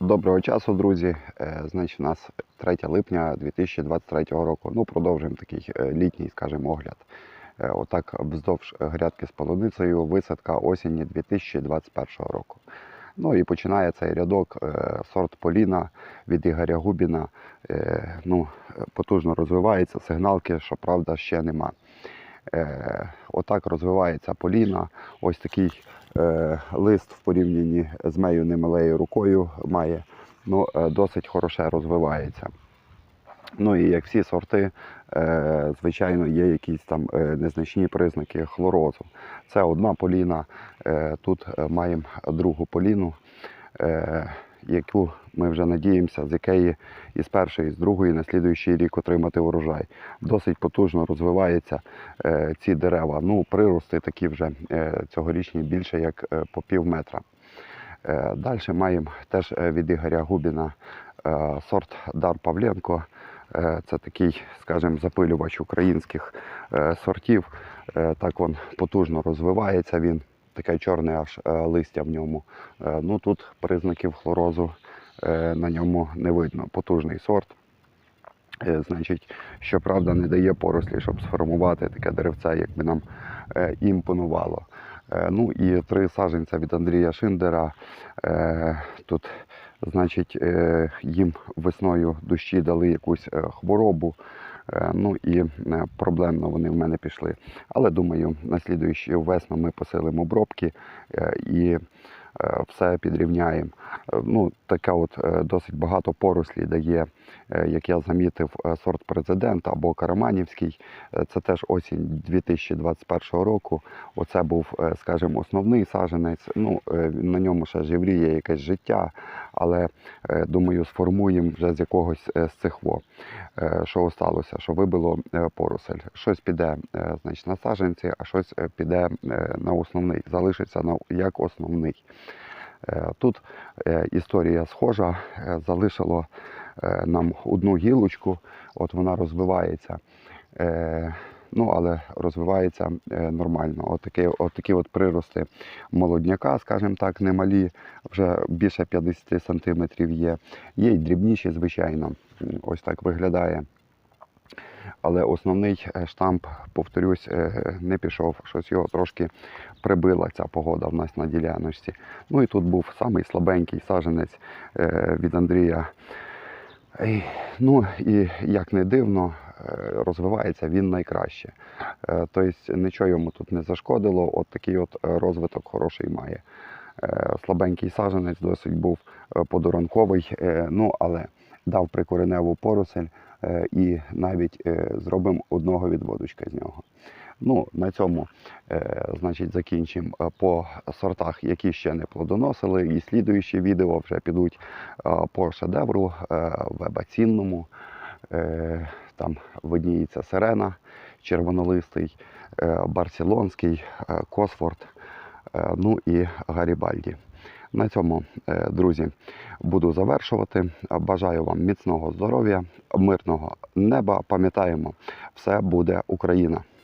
Доброго часу, друзі. Е, Значить, у нас 3 липня 2023 року. Ну, продовжуємо такий е, літній, скажімо, огляд. Е, Отак вздовж грядки з полуницею висадка осені 2021 року. Ну і починає цей рядок сорт Поліна від Ігоря Губіна. Ну, потужно розвивається, сигналки, що правда, ще нема. Е, Отак розвивається Поліна. Ось такий е, лист в порівнянні з моєю немалею рукою має. Ну, е, досить хороше розвивається. Ну і як всі сорти, звичайно, є якісь там незначні признаки хлорозу. Це одна поліна. Тут маємо другу поліну, яку ми вже надіємося, з якої із першої, і з другої на слідуючий рік отримати урожай. Досить потужно розвиваються е, ці дерева. Ну, прирости такі вже е, цьогорічні більше як е, по пів метра. Е, Далі маємо теж е, від Ігоря Губіна е, сорт Дар Павленко. Е, Це такий, скажімо, запилювач українських е, сортів. Так він потужно розвивається. Він таке чорне аж е, листя в ньому. Е, Ну тут признаків хлорозу е, на ньому не видно. Потужний сорт. Значить, щоправда, не дає порослі, щоб сформувати таке деревце, як би нам імпонувало. Ну і три саджанця від Андрія Шиндера. Тут, значить, їм весною дощі дали якусь хворобу. Е, Ну і е, проблемно вони в мене пішли. Але думаю, на слідуючу весну ми посилимо обробки е, і все підрівняємо. Ну, таке от досить багато порослі дає, як я замітив, сорт президент або Караманівський. Це теж осінь 2021 року. Оце був, скажімо, основний саджанець. Ну, на ньому ще живріє якесь життя, але е, думаю, сформуємо вже з якогось е, з цих во. Е, Що сталося? Що вибило поросель. Щось піде значить, на саджанці, а щось піде на основний, залишиться на як основний. Тут історія схожа, залишило нам одну гілочку, от вона розвивається. Ну, але розвивається е, нормально. От такі, от от прирости молодняка, скажімо так, немалі, вже більше 50 сантиметрів є. Є й дрібніші, звичайно. Ось так виглядає. Але основний е, штамп, повторюсь, е, не пішов. Щось його трошки прибила ця погода в нас на діляночці. Ну і тут був самий слабенький саженець е, від Андрія. Ну і як не дивно, розвивається він найкраще. Е, Тобто нічого йому тут не зашкодило, от такий от е, розвиток хороший має. Е, Слабенький саженець досить був е, подоранковий, е, ну але дав прикореневу поросель е, і навіть е, зробимо одного відводочка з нього. Ну, на цьому, е, значить, закінчимо е, по сортах, які ще не плодоносили. І слідуючі відео вже підуть е, по шедевру, е, вебацінному. Там видніється сирена, червонолистий, е, барселонський, е, Косфорд, е, ну і Гарібальді. На цьому, друзі, буду завершувати. Бажаю вам міцного здоров'я, мирного неба. Пам'ятаємо, все буде Україна.